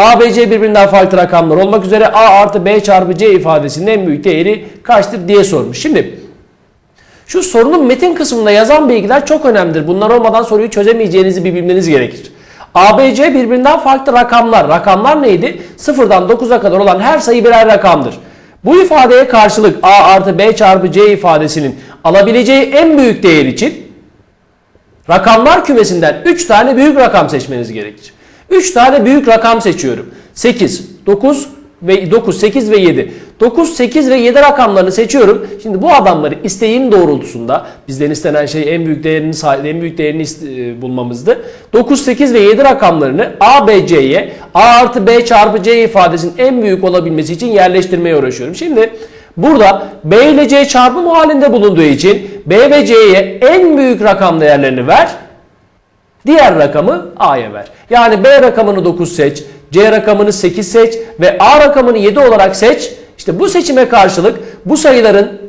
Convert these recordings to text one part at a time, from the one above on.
A, B, C birbirinden farklı rakamlar olmak üzere A artı B çarpı C ifadesinin en büyük değeri kaçtır diye sormuş. Şimdi şu sorunun metin kısmında yazan bilgiler çok önemlidir. Bunlar olmadan soruyu çözemeyeceğinizi bir bilmeniz gerekir. A, B, C birbirinden farklı rakamlar. Rakamlar neydi? Sıfırdan 9'a kadar olan her sayı birer rakamdır. Bu ifadeye karşılık A artı B çarpı C ifadesinin alabileceği en büyük değer için rakamlar kümesinden 3 tane büyük rakam seçmeniz gerekir. 3 tane büyük rakam seçiyorum. 8, 9 ve 9, 8 ve 7. 9, 8 ve 7 rakamlarını seçiyorum. Şimdi bu adamları isteğim doğrultusunda bizden istenen şey en büyük değerini en büyük değerini e, bulmamızdı. 9, 8 ve 7 rakamlarını A, B, C'ye A artı B çarpı C ifadesinin en büyük olabilmesi için yerleştirmeye uğraşıyorum. Şimdi burada B ile C çarpım halinde bulunduğu için B ve C'ye en büyük rakam değerlerini ver. Diğer rakamı A'ya ver. Yani B rakamını 9 seç, C rakamını 8 seç ve A rakamını 7 olarak seç. İşte bu seçime karşılık bu sayıların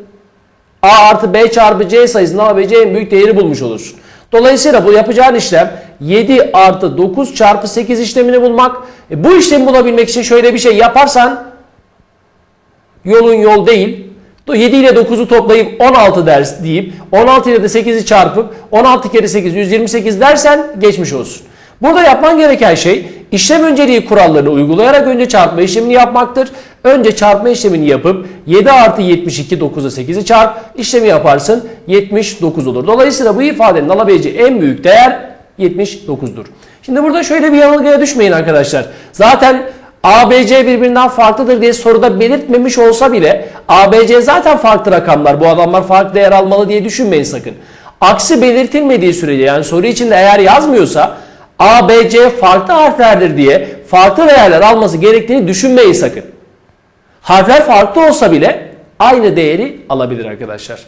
A artı B çarpı C sayısının A ve C en büyük değeri bulmuş olursun. Dolayısıyla bu yapacağın işlem 7 artı 9 çarpı 8 işlemini bulmak. E bu işlemi bulabilmek için şöyle bir şey yaparsan yolun yol değil. 7 ile 9'u toplayıp 16 ders deyip 16 ile de 8'i çarpıp 16 kere 8 128 dersen geçmiş olsun. Burada yapman gereken şey işlem önceliği kurallarını uygulayarak önce çarpma işlemini yapmaktır. Önce çarpma işlemini yapıp 7 artı 72 9'a 8'i çarp işlemi yaparsın 79 olur. Dolayısıyla bu ifadenin alabileceği en büyük değer 79'dur. Şimdi burada şöyle bir yanılgıya düşmeyin arkadaşlar. Zaten ABC birbirinden farklıdır diye soruda belirtmemiş olsa bile ABC zaten farklı rakamlar. Bu adamlar farklı değer almalı diye düşünmeyin sakın. Aksi belirtilmediği sürece yani soru içinde eğer yazmıyorsa ABC farklı harflerdir diye farklı değerler alması gerektiğini düşünmeyin sakın. Harfler farklı olsa bile aynı değeri alabilir arkadaşlar.